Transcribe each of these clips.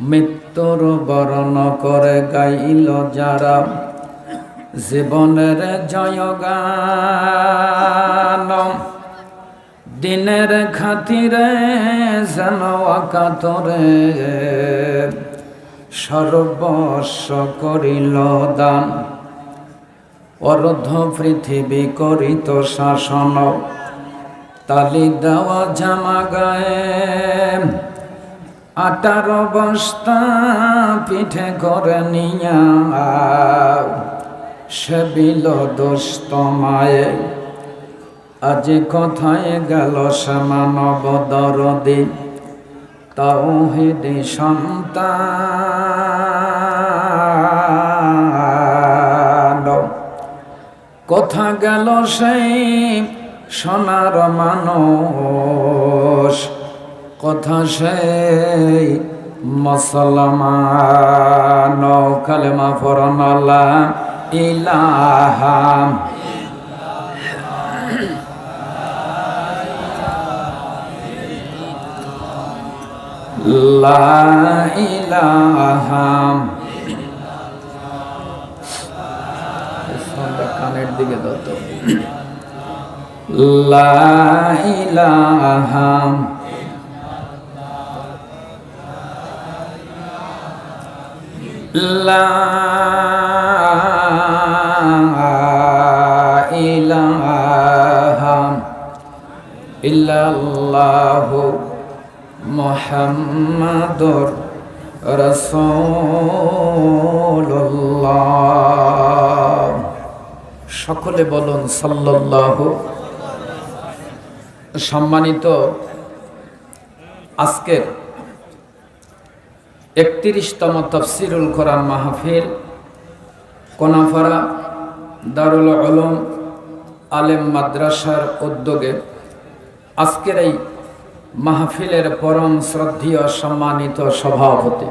মৃত্যুর বরণ করে গাইল যারা। জীবনের জয়গান। দিনের খাতিরে যেন কাতরে সর্বস্ব করিল দান। অর্ধ পৃথিবী করিত শাসন। তালি দেওয়া জামা গায়ে আটার বস্তা পিঠে করে নিয়া সে বিল দোস্ত মায়ে। আজ কোথায় গেল সে মানব দরদি? তাওহিদি সন্তান। কোথা গেল সেই সোনার মানুষ? কথা সেই মুসলমান কালেমা ফরনাল্লা ইলাহা লা ইলাহা ফোনটা কানের দিকে দাও তো লা ইলাহা। লা ইলাহা ইল্লাল্লাহু সকলে বলুন সাল্লাল্লাহু সম্মানিত আজকের একত্রিশতম তফসিরুল কোরআন মাহফিল, কোনাফারা, দারুল আলম আলেম মাদ্রাসার উদ্যোগে আজকের এই মাহফিলের পরম শ্রদ্ধীয় সম্মানিত সভাপতি,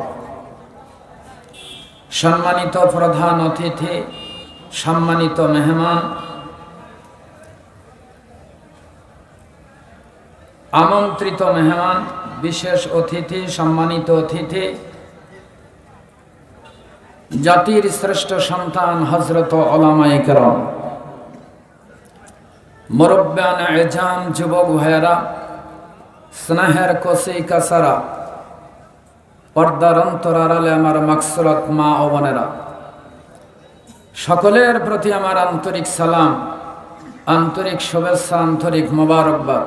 সম্মানিত প্রধান অতিথি, সম্মানিত মেহমান, আমন্ত্রিত মেহমান, বিশেষ অতিথি, সম্মানিত অতিথি জাতির শ্রেষ্ঠ সন্তান হজরত ওলামায়ে কেরম। মুরব্বান এজাম, যুবক ভাইয়েরা, স্নেহের কসি কাসারা পর্দার অন্তরালে আমার মাকসুরত মা ও বোনেরা। সকলের প্রতি আমার আন্তরিক সালাম, আন্তরিক শুভেচ্ছা, আন্তরিক মোবারকবাদ।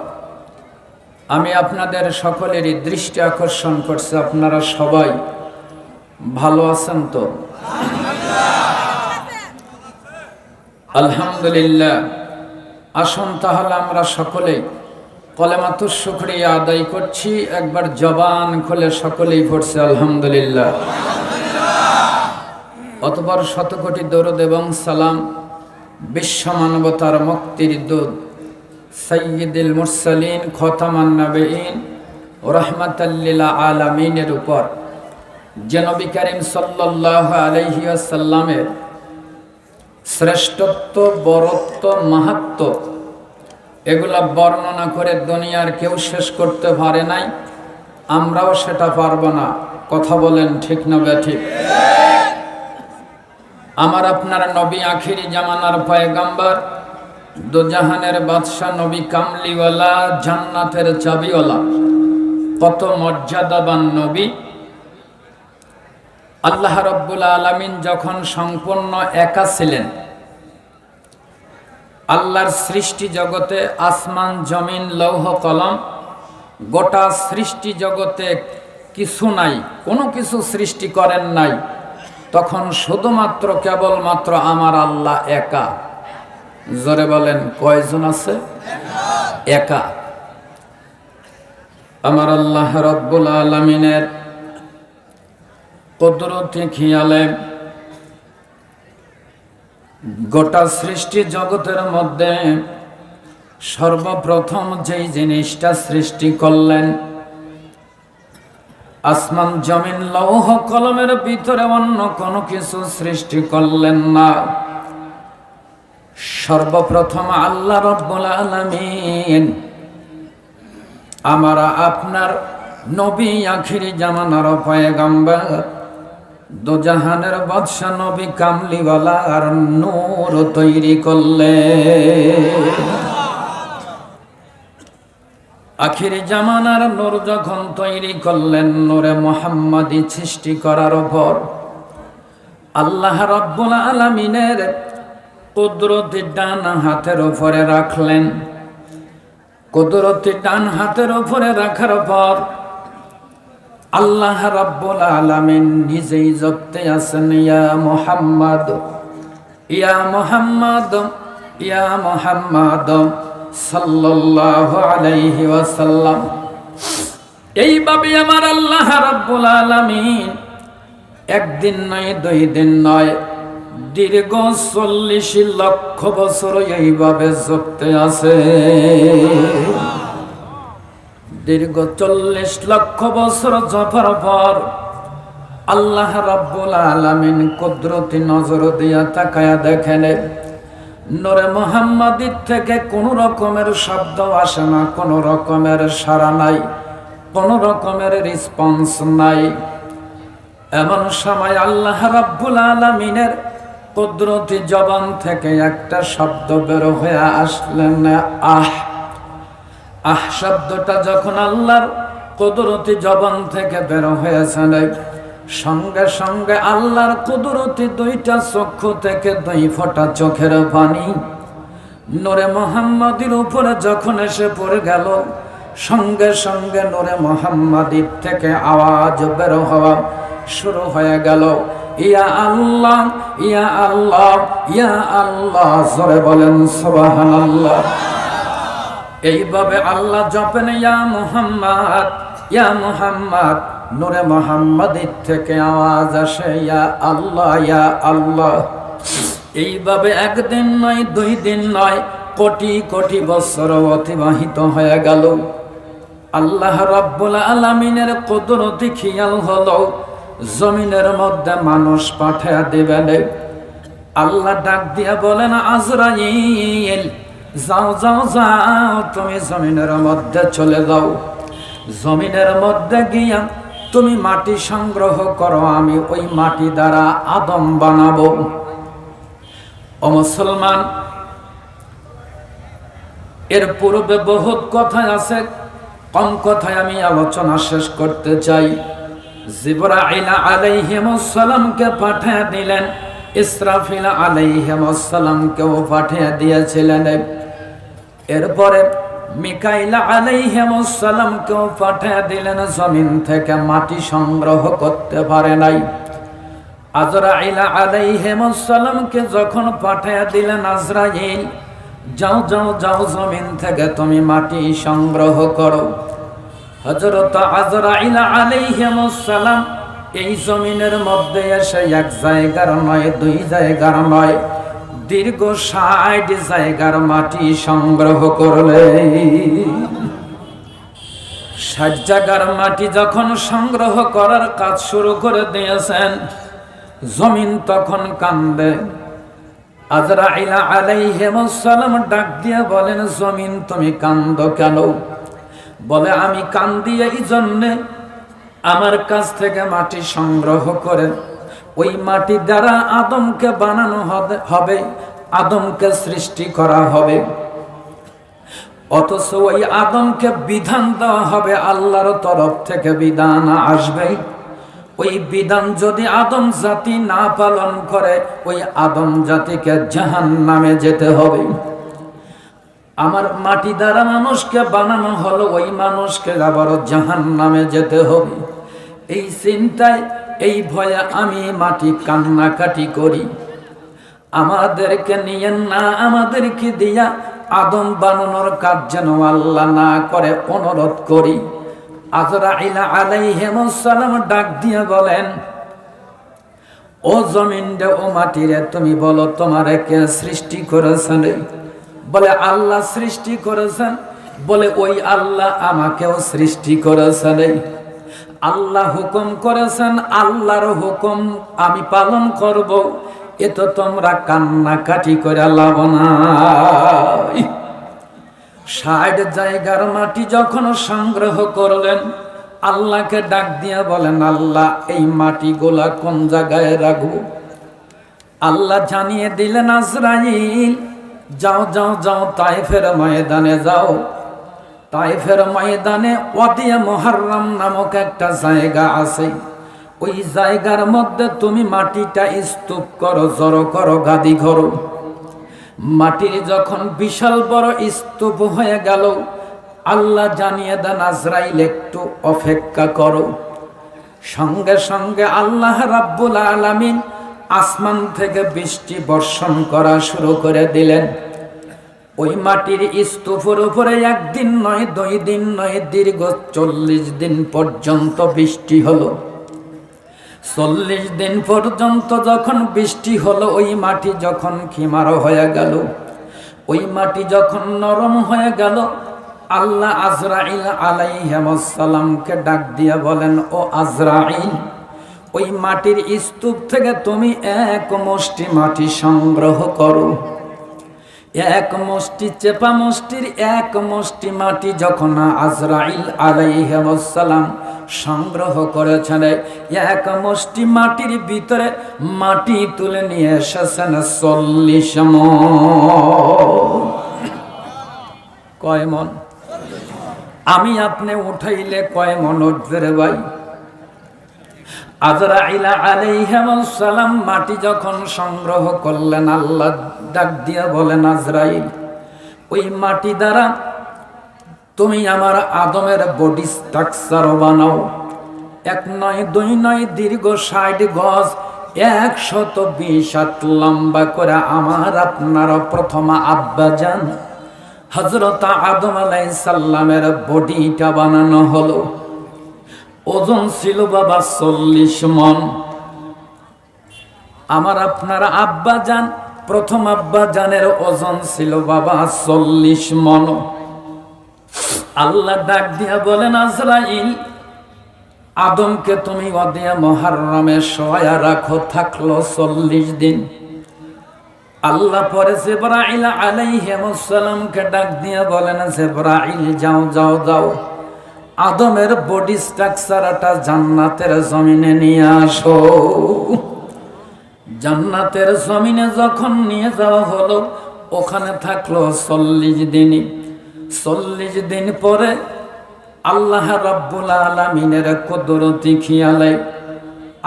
আমি আপনাদের সকলেরই দৃষ্টি আকর্ষণ করছি, আপনারা সবাই ভালো আছেন তো? আলহামদুলিল্লাহ। আসুন তাহলে আমরা সকলেই কলেমাতুর শুক্রিয়া আদায় করছি। একবার জবান খুলে সকলেই পড়ছে আলহামদুলিল্লাহ। অতবার শতকোটি দরুদ এবং সালাম বিশ্ব মানবতার মুক্তির দুধ সৈয়দুল মুরসালিন, খতামান নবীন ও রহমতাল্লিল আলমিনের উপর। যে নবী করিম সাল্লাহ আলহিয়াসাল্লামের শ্রেষ্ঠত্ব, বরত্ব, মাহাত্ম এগুলা বর্ণনা করে দুনিয়ার কেউ শেষ করতে পারে নাই। আমরাও সেটা পারব না। কথা বলেন ঠিক না ঠিক আমার আপনার নবী আখিরি জামানার পয়গাম্বার, দুজাহানের বাদশাহ নবী কামলিওয়ালা, জান্নাতের চাবিওয়ালা, কত মর্যাদাবান নবী। আল্লাহ রব্বুল আলমিন যখন সম্পূর্ণ একা ছিলেন, আল্লাহর সৃষ্টি জগতে আসমান, জমিন, লৌহ, কলম, গোটা সৃষ্টি জগতে কিছু নাই, কোনো কিছু সৃষ্টি করেন নাই, তখন শুধুমাত্র, কেবলমাত্র আমার আল্লাহ একা। জোরে বলেন, কয়জন আছে? একা। আমার আল্লাহ রব্বুল আলমিনের কদরতি খেয়ালে গোটা সৃষ্টি জগতের মধ্যে সর্বপ্রথম যেই জিনিসটা সৃষ্টি করলেন, আসমান জমিন লৌহ কলমের ভিতরে অন্য কোনো কিছু সৃষ্টি করলেন না। সর্বপ্রথম আল্লাহ রব্বুল আলমিন আমরা আপনার নবী আখিরি জামানার পয়গাম্বার দোজাহানের বাদশা নবী কামলিওয়ালা আর নূর তৈরি করলে আখিরি জামানার নূর যখন তৈরি করলেন, নূরে মোহাম্মদী সৃষ্টি করার পর আল্লাহ রব্বুল আলমিনের কুদরতি ডান হাতের উপরে রাখলেন। কুদরতি ডান হাতের উপরে রাখার পর আল্লাহ রাব্বুল আলামিন নিজেই জপতে আছেন, ইয়া মুহাম্মদ ইয়া মুহাম্মদ ইয়া মুহাম্মদ সাল্লাল্লাহু আলাইহি ওয়াসাল্লাম। এইভাবে আমার আল্লাহ রাব্বুল আলামিন একদিন নয়, দুই দিন নয়, দীর্ঘ চল্লিশ লক্ষ বছর এইভাবে জপতে আছে দীর্ঘ চল্লিশ লক্ষ বছর জফার পর আল্লাহ রাব্বুল আলামিন কুদরতি নজর দিয়া তাকায়া দেখেন, নরে মোহাম্মদীর থেকে কোন রকমের শব্দ আসে না, কোন রকমের সাড়া নাই, কোন রকমের রেসপন্স নাই। এমন সময় আল্লাহ রাব্বুল আলামিনের কুদরতি জবান থেকে একটা শব্দ বের হয়ে আসলেন, আহ! আহ, শব্দটা যখন আল্লাহর কুদরতি জবান থেকে বের হয়েছে সঙ্গে সঙ্গে আল্লাহর কুদরতি দুইটা চক্ষু থেকে দুই ফোঁটা চোখের পানি নোরে মোহাম্মদির উপরে যখন এসে পড়ে গেল, সঙ্গে সঙ্গে নোরে মোহাম্মদির থেকে আওয়াজ বের হওয়া শুরু হয়ে গেল। ইয়া আল্লাহ ইয়া আল্লাহ ইয়া আল্লাহ, জোরে বলেন সুবাহান আল্লাহ এইভাবে আল্লাহ জপেন, ইয়া মুহাম্মদ ইয়া মুহাম্মদ। নূরে মোহাম্মদের থেকে আওয়াজ আসে, ইয়া আল্লাহ ইয়া আল্লাহ। এইভাবে একদিন নয়, দুই দিন নয়, কোটি কোটি বছর অতিবাহিত হয়ে গেল। আল্লাহ রাব্বুল আলামিনের কুদরতি খেয়াল হলো, জমিনের মধ্যে মানুষ পাঠিয়ে দেবেন। আল্লাহ ডাক দিয়া বলেন, আজরাইল যাও যাও যাও, তুমি জমিনের মধ্যে চলে যাও। জমিনের মধ্যে গিয়া তুমি মাটি সংগ্রহ করো, আমি ওই মাটি দ্বারা আদম বানাবো। ও মুসলমান, এর পূর্বে বহুত কথা আছে, কম কথায় আমি আলোচনা শেষ করতে চাই। জিবরাইলা আলাইহিমুসসালামকে পাঠিয়ে দিলেন, ইসরাফিল আলাইহিমুসসালামকেও পাঠিয়ে দিয়েছিলেন। এরপরে মিকাইলা আলাইহিমুসসালামকেও পাঠিয়ে দিলেন জমিন থেকে মাটি সংগ্রহ করতে পারে নাই। আজরাইলা আলাইহিমুসসালামকে যখন পাঠিয়ে দিলেন আজরাইল, যাও যাও যাও জমিন থেকে তুমি মাটি সংগ্রহ করো। হজরত আজরাইলা আলাইহিমুসসালাম এই জমিনের মধ্যে এসে এক জায়গার নয়, দুই জায়গার নয় দীর্ঘ ষাট জায়গার মাটি সংগ্রহ করলে, ষাট জায়গার মাটি যখন সংগ্রহ করার কাজ শুরু করে দিয়েছেন, জমিন তখন কান্দে। আজরাইলা ডাক দিয়ে বলেন, জমিন তুমি কান্দ কেন? বলে, আমি কান্দি এই জন্যে আমার কাছ থেকে মাটি সংগ্রহ করে, ওই মাটি দ্বারা আদমকে বানানো হবে আদমকে সৃষ্টি করা হবে। অথচ ওই আদমকে বিধান দেওয়া হবে আল্লাহর তরফ থেকে বিধান আসবে। ওই বিধান যদি আদম জাতি না পালন করে, ওই আদম জাতিকে জাহান নামে যেতে হবে। আমার মাটি দ্বারা মানুষকে বানানো হলো, ওই মানুষকে আবার জাহান নামে যেতে হবে। এই চিন্তায়, এই ভয়ে আমি মাটি কান্নাকাটি করি। আমাদেরকে নিয়ে না, আমাদেরকে দিয়া আদম বানানোর কাজ যেন আল্লাহ না করে, অনুরোধ করি। আজরাইলা আলাইহিমুসসালাম ডাক দিয়ে বলেন, ও জমিন রে ও মাটিরে তুমি বলো তোমারে কে সৃষ্টি করেছেন বলে, আল্লাহ সৃষ্টি করেছেন। বলে, ওই আল্লাহ আমাকেও সৃষ্টি করেছেন আল্লাহ হুকুম করেছেন, আল্লাহর হুকুম আমি পালন করব। এ তো তোমরা কান্নাকাটি করে লাভ না ষাট জায়গার মাটি যখন সংগ্রহ করলেন, আল্লাহকে ডাক দিয়া বলেন, আল্লাহ, এই মাটি গোলা কোন জায়গায় রাখব? আল্লাহ জানিয়ে দিলেন, আজরাইল, যাও যাও যাও, তাইফের ময়দানে যাও। তাইফের ময়দানে ওয়াদিয়া মোহাররম নামক একটা জায়গা আছে। ওই জায়গার মধ্যে তুমি মাটিটা স্তূপ করো, জড়ো করো, গাদি করো মাটির যখন বিশাল বড় স্তূপ হয়ে গেল, আল্লাহ জানিয়ে দেন, আজরাইল একটু অপেক্ষা করো। সঙ্গে সঙ্গে আল্লাহ রাব্বুল আলামিন আসমান থেকে বৃষ্টি বর্ষণ করা শুরু করে দিলেন। ওই মাটির স্তূপের উপরে একদিন নয়, দুই দিন নয়, দীর্ঘ চল্লিশ দিন পর্যন্ত বৃষ্টি হলো। চল্লিশ দিন পর্যন্ত যখন বৃষ্টি হলো, ওই মাটি যখন খিমার হয়ে গেল, ওই মাটি যখন নরম হয়ে গেল, আল্লাহ আজরাইল আলাই আলাইহামসালামকে ডাক দিয়ে বলেন, ও আজরাইল, ওই মাটির স্তূপ থেকে তুমি এক মুষ্টি মাটি সংগ্রহ করো। এক মুষ্টি, চেপা মুষ্টির এক মুষ্টি মাটি যখন আজরাইল আলাই আলাইহামসালাম সংগ্রহ করেছেন। এক মুষ্টি মাটির ভিতরে মাটি তুলে নিয়ে এসেছেন চল্লিশ কয় মন? আমি আপনি উঠাইলে কয় মন উঠবে ভাই? মাটি যখন সংগ্রহ করলেন, আল্লাহ ডাক দিয়া বলেন, আজরাইল, ওই মাটি দ্বারা তুমি আমার আদমের বডি স্ট্রাকচার বানাও। এক নয়, দুই নয়, দীর্ঘ ষাট গজ, একশত বিশ হাত লম্বা করে আমার আপনার প্রথম আব্বা যান। হজরত আদম আলাই সাল্লামের বডিটা বানানো হলো। ওজন ছিল বাবা চল্লিশ মন। আমার আপনার আব্বা যান, প্রথম আব্বা জানের ওজন ছিল বাবা চল্লিশ মন। আল্লাহ ডাক দিয়া বলেন, আজরাইল, আদমকে তুমি অদিয়া মহারমে সয়া রাখো, থাকল চল্লিশ দিন। আল্লাহ পরে জেবরাইল আলাইহিমসালামকে ডাক দিয়া বলেন, জেবরাইল, যাও যাও যাও। আদমের বডি স্ট্রাকচারটা জান্নাতের জমিনে নিয়ে আসো। জান্নাতের জমিনে যখন নিয়ে যাওয়া হলো, ওখানে থাকল চল্লিশ দিনই। চল্লিশ দিন পরে আল্লাহ রাব্বুল আলমিনের কুদরতি খিয়ালে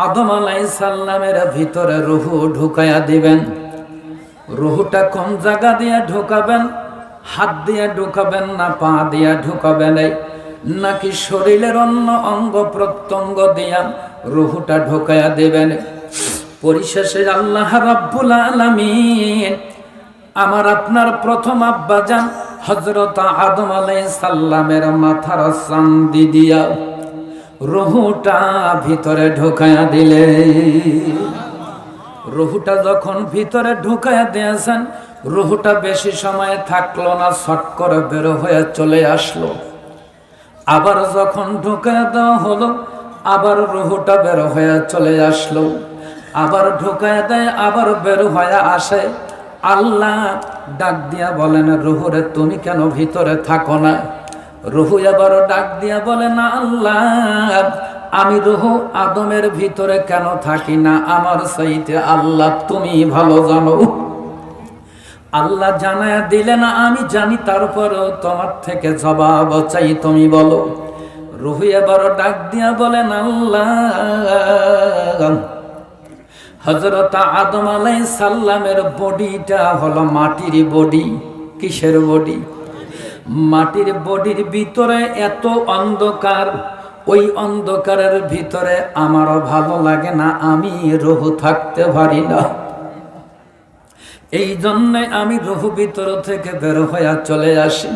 আদম আলাই সাল্লামের ভিতরে রুহু ঢুকাইয়া দিবেন। রুহুটা কোন জায়গা দিয়ে ঢুকাবেন? হাত দিয়ে ঢুকাবেন না পা দিয়ে ঢুকাবেন? নাকি শরীরের অন্য অঙ্গ প্রত্যঙ্গ দিয়া রুহুটা ঢুকাইয়া দেবেন? পরিশেষে আল্লাহ রাব্বুল আলামিন, আমার আপনার প্রথম আব্বা যান হজরত আদম আলাই সাল্লামের মাথার চান্দি দিয়া রুহুটা ভিতরে ঢুকাইয়া দিলে। রুহুটা যখন ভিতরে ঢুকাইয়া দিয়েছেন, রুহুটা বেশি সময় থাকল না, ছট করে বেরো হয়ে চলে আসলো। আবার যখন ঢুকাইয়া দেওয়া হলো, আবার রুহুটা বের হয়ে চলে আসলো। আবার ঢুকাইয়া দেয়, আবার বের হয়ে আসে। আল্লাহ ডাক দিয়া বলেন, রুহুরে, তুমি কেন ভিতরে থাকো না? রুহু আবার ডাক দিয়া বলে, না আল্লাহ, আমি রুহু আদমের ভিতরে কেন থাকি না? আমার সাইতে আল্লাহ তুমি ভালো জানো। আল্লাহ জানায় দিলে না আমি জানি, তারপরও তোমার থেকে জবাব চাই, তুমি বলো। রুহু এবার ডাক দিয়া বলেন আল্লাহ হজরত আদম আলাই সাল্লামের বডিটা হলো মাটির বডি। কিসের বডি? মাটির বডির ভিতরে এত অন্ধকার, ওই অন্ধকারের ভিতরে আমারও ভালো লাগে না, আমি রহু থাকতে পারি না। এই জন্যে আমি রহু ভিতর থেকে বের হইয়া চলে আসি।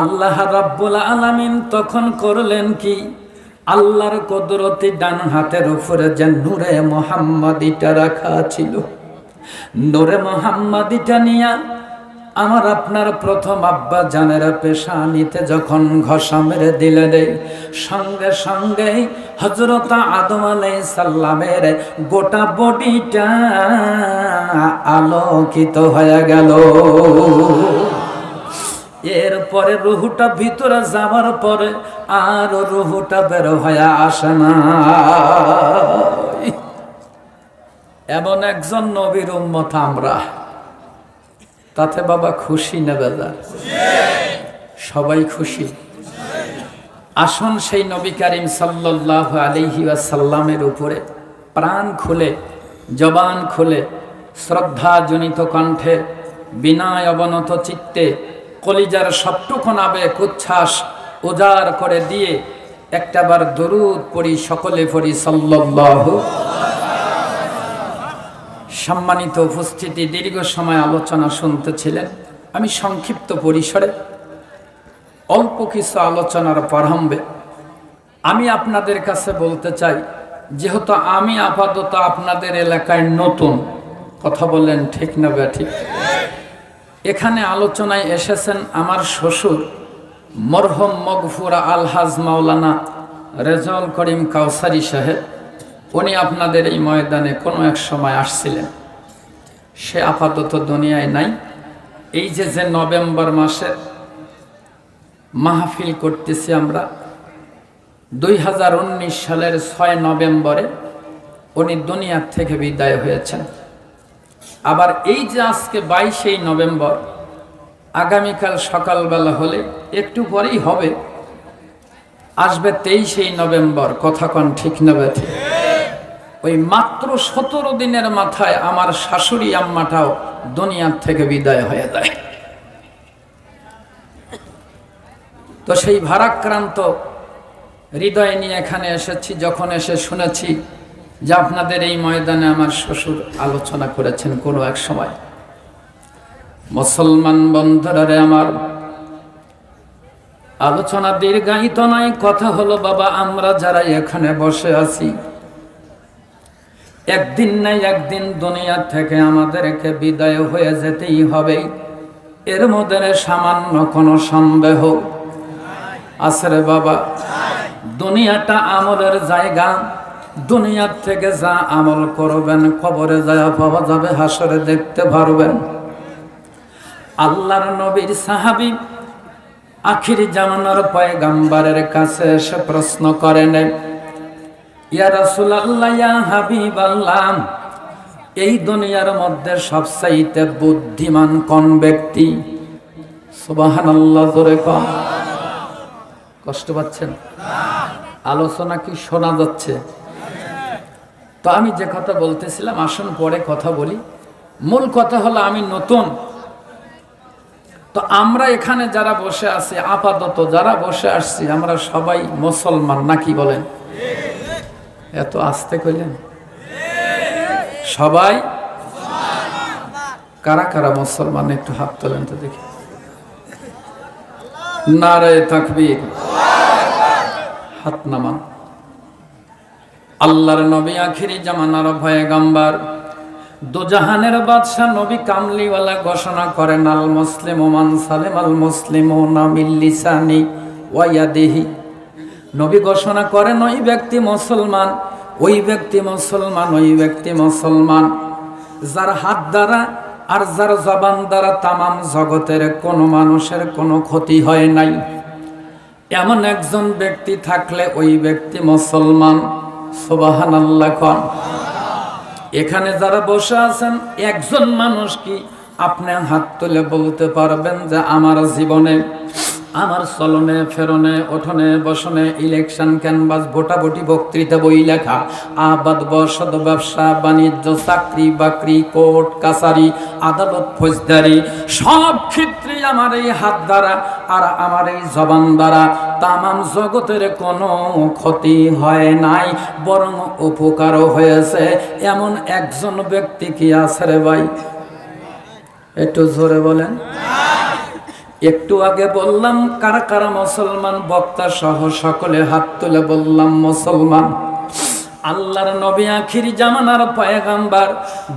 আল্লাহ রাব্বুল আলামিন তখন করলেন কি? আল্লাহর কদরতি ডান হাতের উপরে যে নূরে মোহাম্মদিটা রাখা ছিল। নূরে মোহাম্মদিটা নিয়া আমার আপনার প্রথম আব্বা জানের পেশানিতে যখন ঘষা মেরে দিলে সঙ্গে সঙ্গে হজরত আদম আলাই সাল্লামের গোটা বডিটা আলোকিত হয়ে গেল। এরপরে রুহুটা ভিতরে যাওয়ার পরে আর রুহুটা বের হয়ে আসে না। এমন একজন নবীর উম্মত আমরা। তাতে বাবা খুশি নেবে যার সবাই খুশি। আসুন সেই নবী করিম সাল্লাহ আলিহি সাল্লামের উপরে প্রাণ খুলে, জবান খুলে, শ্রদ্ধাজনিত কণ্ঠে, বিনায় অবনত চিত্তে কলিজার সবটুকুন আবেগ উচ্ছ্বাস উজাড় করে দিয়ে একটাবার দরুদ পড়ি সকলে পড়ি সাল্লাহ সম্মানিত উপস্থিতি, দীর্ঘ সময় আলোচনা শুনতেছিলেন। আমি সংক্ষিপ্ত পরিসরে অল্প কিছু আলোচনার প্রারম্ভে আমি আপনাদের কাছে বলতে চাই, যেহেতু আমি আপাতত আপনাদের এলাকায় নতুন, কথা বললেন ঠিক না বে ঠিক? এখানে আলোচনায় এসেছেন আমার শ্বশুর, মরহম মগফুরা আলহাজ মাওলানা রেজাউল করিম কাউসারি সাহেব। উনি আপনাদের এই ময়দানে কোনো এক সময় আসছিলেন। সে আপাতত দুনিয়ায় নাই। এই যে যে নভেম্বর মাসে মাহফিল করতেছি আমরা, দুই হাজার উনিশ সালের ছয় নভেম্বরে উনি দুনিয়ার থেকে বিদায় হয়েছেন। আবার এই যে আজকে বাইশেই নভেম্বর, আগামীকাল সকালবেলা হলে একটু পরেই হবে। আসবে তেইশেই নভেম্বর, কথা কন ঠিক নেবে ওই মাত্র সতেরো দিনের মাথায় আমার শাশুড়ি আম্মাটাও দুনিয়ার থেকে বিদায় হয়ে যায়। তো সেই ভারাক্রান্ত হৃদয় নিয়ে এখানে এসেছি, যখন এসে শুনেছি যে আপনাদের এই ময়দানে আমার শ্বশুর আলোচনা করেছেন কোনো এক সময়। মুসলমান বন্ধুরারে আমার, আলোচনা দীর্ঘায়িত নয়, কথা হলো, বাবা, আমরা যারা এখানে বসে আছি, একদিন নাই একদিন দুনিয়া থেকে আমাদেরকে বিদায় হয়ে যেতেই হবে। এর মধ্যে সামান্য কোনো সন্দেহ। আছে রে বাবা, দুনিয়াটা আমলের জায়গা। দুনিয়ার থেকে যা আমল করবেন, কবরে যায় পাওয়া যাবে, হাসরে দেখতে পারবেন। আল্লাহর নবীর সাহাবি আখির জামানার পয়গাম্বারের কাছে এসে প্রশ্ন করেন, ইয়া রাসূলুল্লাহ, ইয়া হাবিবাল্লাহ, এই দুনিয়ার মধ্যে সবচাইতে বুদ্ধিমান কোন ব্যক্তি? সুবহানাল্লাহ, জোরে কন কষ্ট পাচ্ছেন? আলোচনা কি শোনা যাচ্ছে? তো আমি যে কথা বলতেছিলাম, আসুন পরে কথা বলি। মূল কথা হলো আমি নতুন। তো আমরা এখানে যারা বসে আছি, আপাতত যারা বসে আসছি, আমরা সবাই মুসলমান নাকি বলেন? এত আসতে কইলেন। সবাই? কারা কারা মুসলমান? একটু হাত তোলেন তো দেখি। নারে তাকবীর। হাত নামান। আল্লাহর নবী আখিরি জামানার ভয়ে গাম্বার দুজাহানের বাদশাহ নবী কামলিওয়ালা ঘোষণা করেন, আল মুসলিম ওমান সালেম আল মুসলিম ও নামিল্লিসানি ওয়াইয়াদেহি নবী ঘোষণা করেন, ওই ব্যক্তি মুসলমান, ওই ব্যক্তি মুসলমান, ওই ব্যক্তি মুসলমান। যার হাত দ্বারা আর যার জবান দ্বারা তামাম জগতের কোনো মানুষের কোনো ক্ষতি হয় নাই। এমন একজন ব্যক্তি থাকলে ওই ব্যক্তি মুসলমান। সোবাহান আল্লাহ এখানে যারা বসে আছেন, একজন মানুষ কি আপনি হাত তুলে বলতে পারবেন যে আমার জীবনে আমার চলনে, ফেরনে, ওঠনে, বসনে ইলেকশন ক্যানভাস ভোটাভুটি, বক্তৃতা, বই লেখা, আবাদ, বসত, ব্যবসা, বাণিজ্য, চাকরি, বাকরি, কোর্ট, কাছারি, আদালত, ফৌজদারি, সব ক্ষেত্রে আমার এই হাত দ্বারা আর আমার এই জবান দ্বারা তামাম জগতের কোনো ক্ষতি হয় নাই, বরং উপকারও হয়েছে। এমন একজন ব্যক্তি কি আছে রে ভাই? একটু জোরে বলেন। একটু আগে বললাম, কারা কারা মুসলমান, বক্তা সহ সকলে হাত তুলে বললাম, মুসলমান। আল্লাহর নবী আখির জামানার পয়গাম্বার,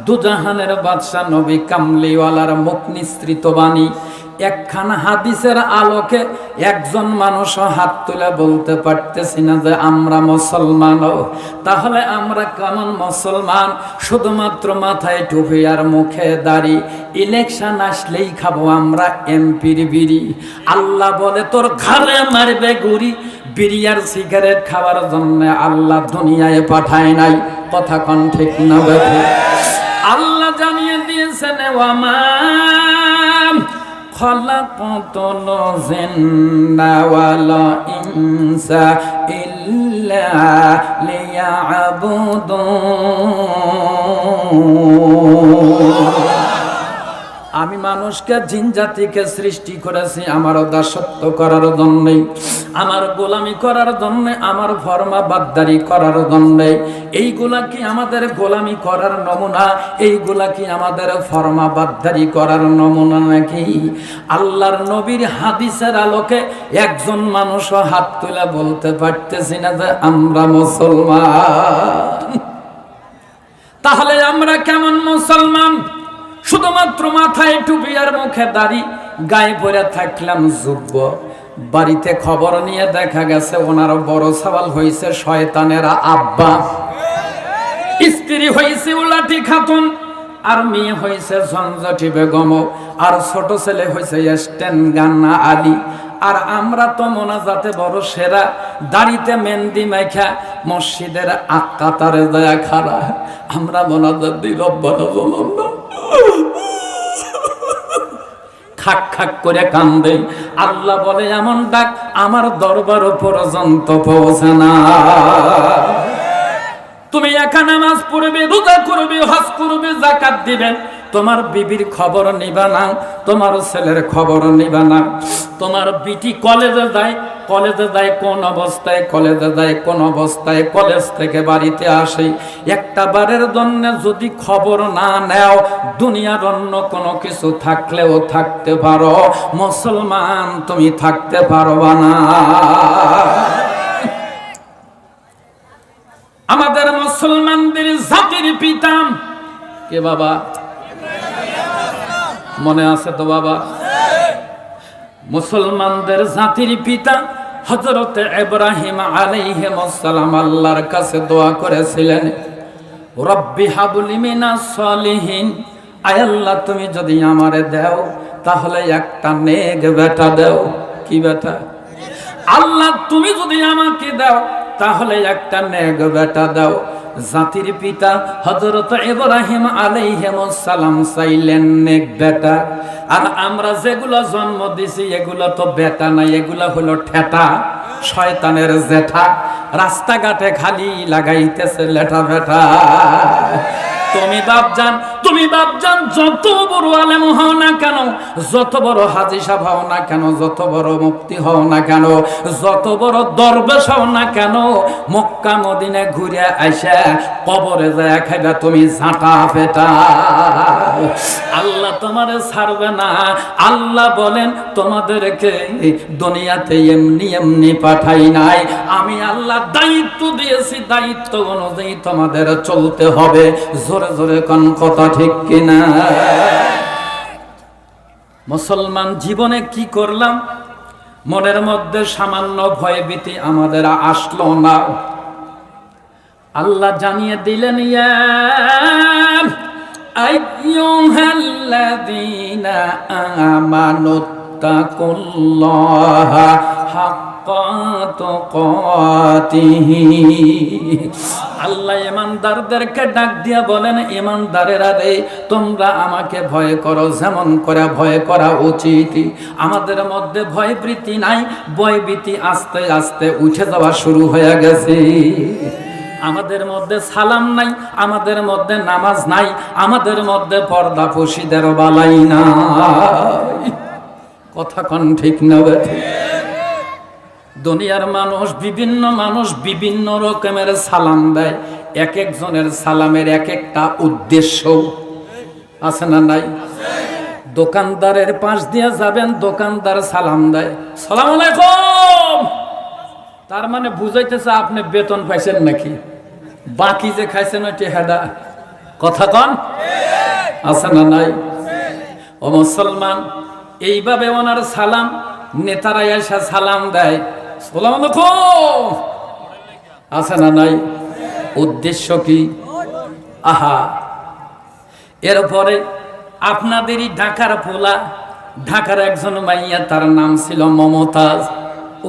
দুজাহানের বাদশাহ নবী কামলিওয়ালার মুখ নিঃসৃত বাণী। একখানা হাদিসের আলোকে একজন মানুষও হাত তুলে বলতে পারতেছি না যে আমরা মুসলমান তাহলে আমরা কেমন মুসলমান? শুধুমাত্র মাথায় টুপি আর মুখে দাড়ি। ইলেকশন আসলেই খাব আমরা এমপির বিড়ি। আল্লাহ বলে, তোর ঘরে মারবে গুড়ি। বিড়ি আর সিগারেট খাওয়ার জন্য আল্লাহ দুনিয়ায় পাঠায় নাই। কথা কন ঠিক না আল্লাহ জানিয়ে দিয়েছেন ওয়ামা খলাকতুল জিন্না ওয়াল ইনসা ইল্লা লিয়াবুদুন। আমি মানুষকে জিন জাতিকে সৃষ্টি করেছি আমার দাসত্ব করার জন্যই, আমার গোলামি করার জন্য, আমার ফরমা বাদ্দারি করার জন্যে। এইগুলা কি আমাদের গোলামি করার নমুনা? এইগুলা কি আমাদের ফরমা বাদ্দারি করার নমুনা নাকি? আল্লাহর নবীর হাদিসের আলোকে একজন মানুষও হাত তুলে বলতে পারতেছি না যে আমরা মুসলমান। তাহলে আমরা কেমন মুসলমান? শুধুমাত্র মাথায় টুপি আর মুখে দাড়ি, গায়ে পরে থাকলাম যুব্য বাড়িতে খবর নিয়ে দেখা গেছে ওনার বড় সওয়াল হয়েছে শয়তানেরা আব্বা। স্ত্রী হয়েছে উলাটি খাতুন, আর মেয়ে হয়েছে ঝঞ্ঝটি বেগম। আর ছোট ছেলে হয়েছে স্টেন গান্না আলী। আর আমরা তো মোনাজাতে বড় সেরা, দাড়িতে মেহেন্দি মাইখা, মসজিদের আকাতারে দয়া খারা। আমরা মোনাজাত দিই রব্বানা বলল্লাহ খাক খাক করে কান্দে। আল্লাহ বলে, এমন ডাক আমার দরবার পর্যন্ত পৌঁছে না। তুমি একা নামাজ পড়বে, রোজা করবে, হজ করবে জাকাত দিবেন। তোমার বিবির খবর নিবা না, তোমার ছেলের খবর নিবা না। তোমার বিটি কলেজে যায় কলেজে যায় কোন অবস্থায়, কলেজে যায় কোন অবস্থায়, কলেজ থেকে বাড়িতে আসে। একটা বারের জন্য যদি খবর না নেও, দুনিয়ার অন্য কোনো কিছু থাকলেও থাকতে পারো। মুসলমান, তুমি থাকতে পারবা না। আমাদের মুসলমানদের জাতির পিতাম কে বাবা? মনে আছে তো বাবা? মুসলমানদের জাতির পিতা হজরত ইব্রাহিম আলাইহিমসালাম আল্লাহর কাছে দোয়া করেছিলেন, রব্বি হাবলি মিনাস সলিহিন। আয় আল্লাহ, তুমি যদি আমারে দাও, তাহলে একটা নেক বেটা দাও। কি বেটা? আল্লাহ, তুমি যদি আমাকে দাও, তাহলে একটা নেক বেটা দাও। জাতির পিতা হজরত ইব্রাহিম আলাইহিমসালাম চাইলেন, নেক বেটা, আর আমরা যেগুলো জন্ম দিছি এগুলো তো বেটা নাই, এগুলো হলো ঠেটা, শয়তানের জেঠা, রাস্তাঘাটে খালি লাগাইতেছে লেঠা বেটা তুমি বাপজান তুমি বাপজান, যত বড় আলেম হও না কেন, যত বড় হাজি সাহেব হও না কেন, যত বড় মুক্তি হও না কেন, যত বড় দরবেশ হও না কেন, মক্কা মদিনে ঘুরে আইসা কবরে যায় খাইবা তুমি ঝাঁটা পেটা আল্লাহ তোমারে ছাড়বে না। আল্লাহ বলেন, তোমাদেরকে দুনিয়াতে এমনি এমনি পাঠাই নাই। আমি আল্লাহ দায়িত্ব দিয়েছি, দায়িত্ব অনুযায়ী তোমাদের চলতে হবে। জোরে মুসলমান জীবনে কি করলাম? মনের মধ্যে সামান্য ভয়ভীতি আমাদের আসলো না। আল্লাহ জানিয়ে দিলেন হাক্কা তুকাতিহি আল্লাহ ইমানদারদেরকে ডাক দিয়া বলেন, ইমানদারেরা রে, তোমরা আমাকে ভয় করো, যেমন করে ভয় করা উচিত। আমাদের মধ্যে ভয়ভীতি নাই, ভয়ভীতি আস্তে আস্তে উঠে যাওয়া শুরু হয়ে গেছে। আমাদের মধ্যে সালাম নাই, আমাদের মধ্যে নামাজ নাই, আমাদের মধ্যে পর্দা পশিদের বালাই নাই। কথা কন ঠিক না দুনিয়ার মানুষ, বিভিন্ন মানুষ বিভিন্ন রকমের সালাম দেয়। এক একজনের সালামের এক একটা উদ্দেশ্য। আছে না নাই? দোকানদারের পাশ দিয়ে যাবেন, দোকানদার সালাম দেয়। সালাম আলাইকুম! তার মানে বুঝাইতেছে আপনি বেতন পাইছেন নাকি? বাকি যে খাইছেন ওই টেহাডা কথা কন? আছে না নাই? ও মুসলমান, এইভাবে ওনার সালাম নেতারা এসে সালাম দেয়। আছে না নাই? উদ্দেশ্য কি? আহা। এরপরে আপনাদেরই ঢাকার পোলা, ঢাকার একজন মাইয়া, তার নাম ছিল মমতাজ।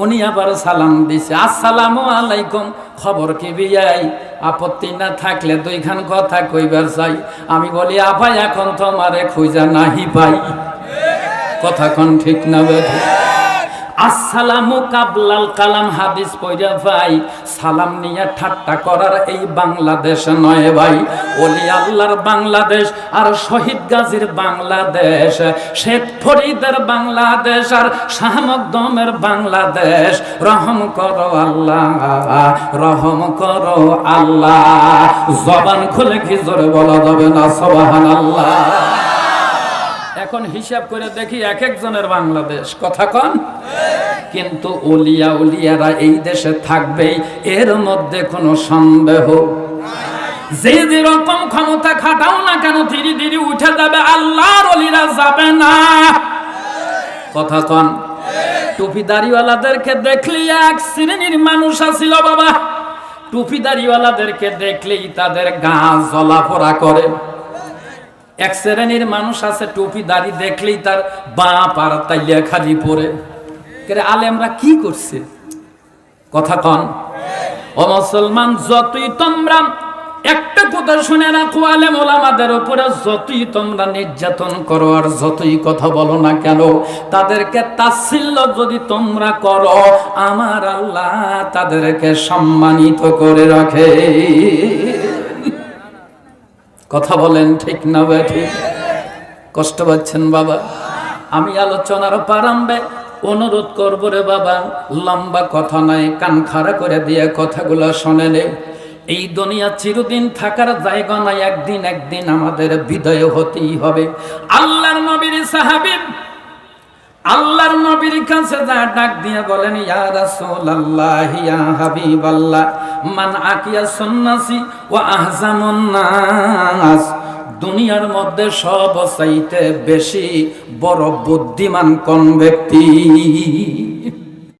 উনি আবার সালাম দিছে। আসসালামু আলাইকুম, খবর কি বিয়াই আপত্তি না থাকলে দুইখান কথা কইবার চাই। আমি বলি আপাই এখন তো আমারে খুঁজা নাহি পাই। কথা কোন ঠিক না বেঠি। আসসালামু কাবলাল কালাম, হাদিস পয়রা ভাই, সালাম নিয়ে ঠাট্টা করার এই বাংলাদেশ নয় ভাই। ওলি আল্লাহর বাংলাদেশ আর শহীদ গাজীর বাংলাদেশ, শেখ ফরিদের বাংলাদেশ আর শাহমকদমের বাংলাদেশ। রহম করো আল্লাহ, রহম করো আল্লাহ। জবান খুলে কি জোরে বলা যাবে না সবাহান আল্লাহ এখন হিসাব করে দেখি এক একজনের বাংলাদেশ। কথা কন। কিন্তু ওলিয়া উলিয়ারা এই দেশে থাকবে এর মধ্যে কোনো সন্দেহ। যে যে রকম ক্ষমতা খাটাও না কেন ধীরে ধীরে উঠে যাবে, আল্লাহর অলিরা যাবে না। কথা কন। টুপিদারিওয়ালাদেরকে দেখলি এক শ্রেণির মানুষ আছিল বাবা। টুপিদারিওয়ালাদেরকে দেখলেই তাদের গা জ্বলাপোড়া করে। এক শ্রেণির মানুষ আছে, টুপি দাড়ি দেখলেই তার বাপ আর তাইলিয়া খালি পরে আলেমরা কি করছে? কথা কন। ও মুসলমান, যতই তোমরা একটা কথা শুনে রাখো, আলেম ওলামাদের উপরে যতই তোমরা নির্যাতন করো আর যতই কথা বলো না কেন, তাদেরকে তাচ্ছিল্য যদি তোমরা করো, আমার আল্লাহ তাদেরকে সম্মানিত করে রাখে। কথা বলেন ঠিক না বেঠি কষ্ট পাচ্ছেন বাবা? আমি আলোচনার পারাম্বে অনুরোধ করব রে বাবা, লম্বা কথা নয় কান খাড়া করে দিয়ে কথাগুলো শোনে নে এই দুনিয়া চিরদিন থাকার জায়গা নয় একদিন একদিন আমাদের বিদয় হতেই হবে। আল্লাহর নবীর সাহাবীর আল্লাহর নবীর কাছে যা ডাক দিয়ে বলেন, ইয়া রাসূলুল্লাহ, ইয়া হাবিবাল্লাহ, মান আকিয়া সুন্নাসি ওয়া আহজামুন নাস। দুনিয়ার মধ্যে সব চাইতে বেশি বড় বুদ্ধিমান কোন ব্যক্তি?